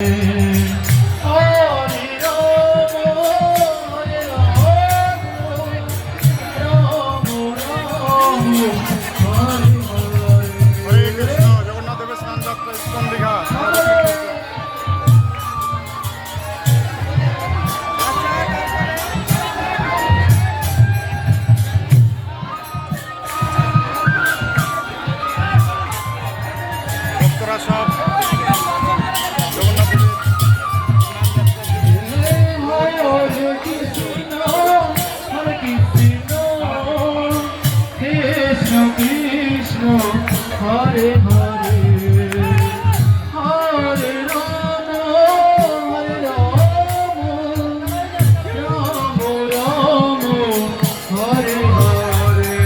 হরে হরে হরে হরে রাম হরে রাম রাম রাম হরে হরে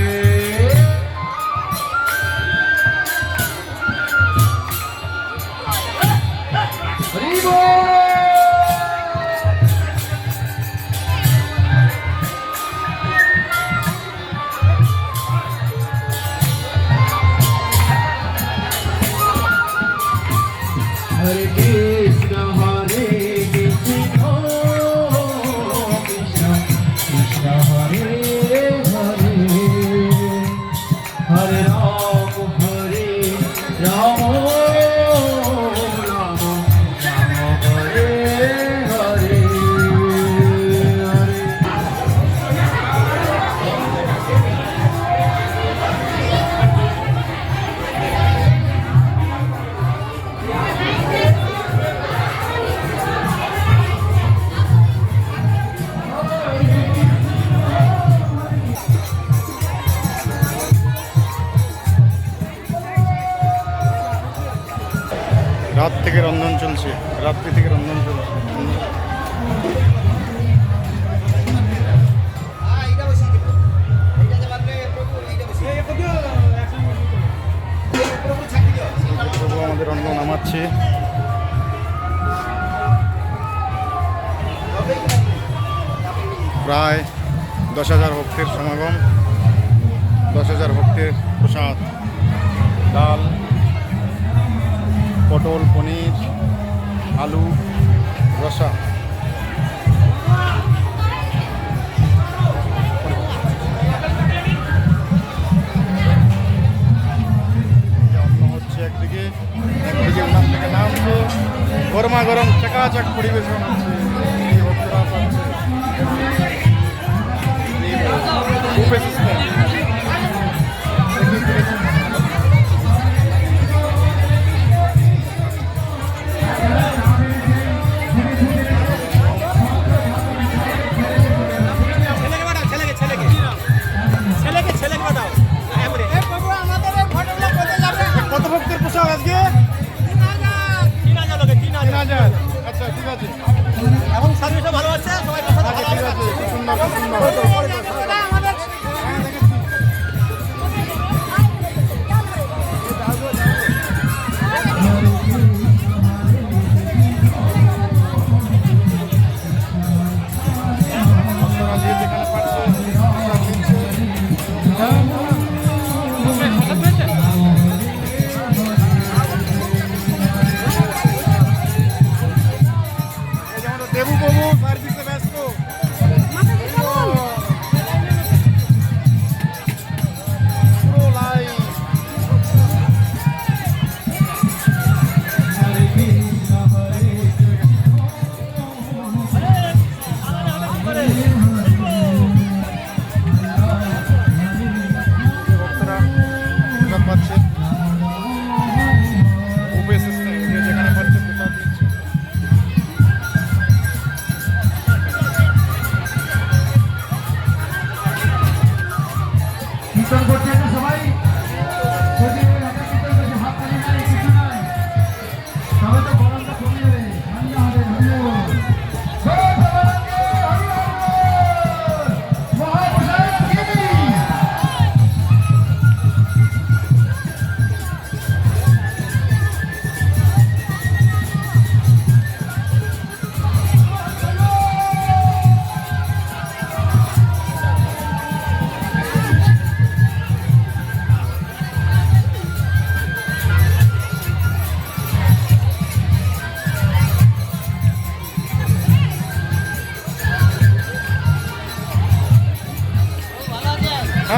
হরি বল রাত থেকে রন্ধন চলছে, রাত্রি থেকে রন্ধন চলছে। আমাদের অন্ন নামাচ্ছে। প্রায় দশ হাজার ভক্তের সমাগম, দশ হাজার ভক্তের প্রসাদ, ডাল, পটল হচ্ছে একদিকে একদিকে উনান থেকে নামছে গরমা গরম চাকাচাক পরিবেশন হচ্ছে। ভক্তরা পাচ্ছে আচ্ছা ঠিক আছে। এখন সার্ভিসটা ভালো আছে সবাই আচ্ছা ঠিক আছে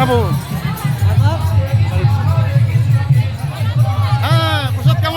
bravo.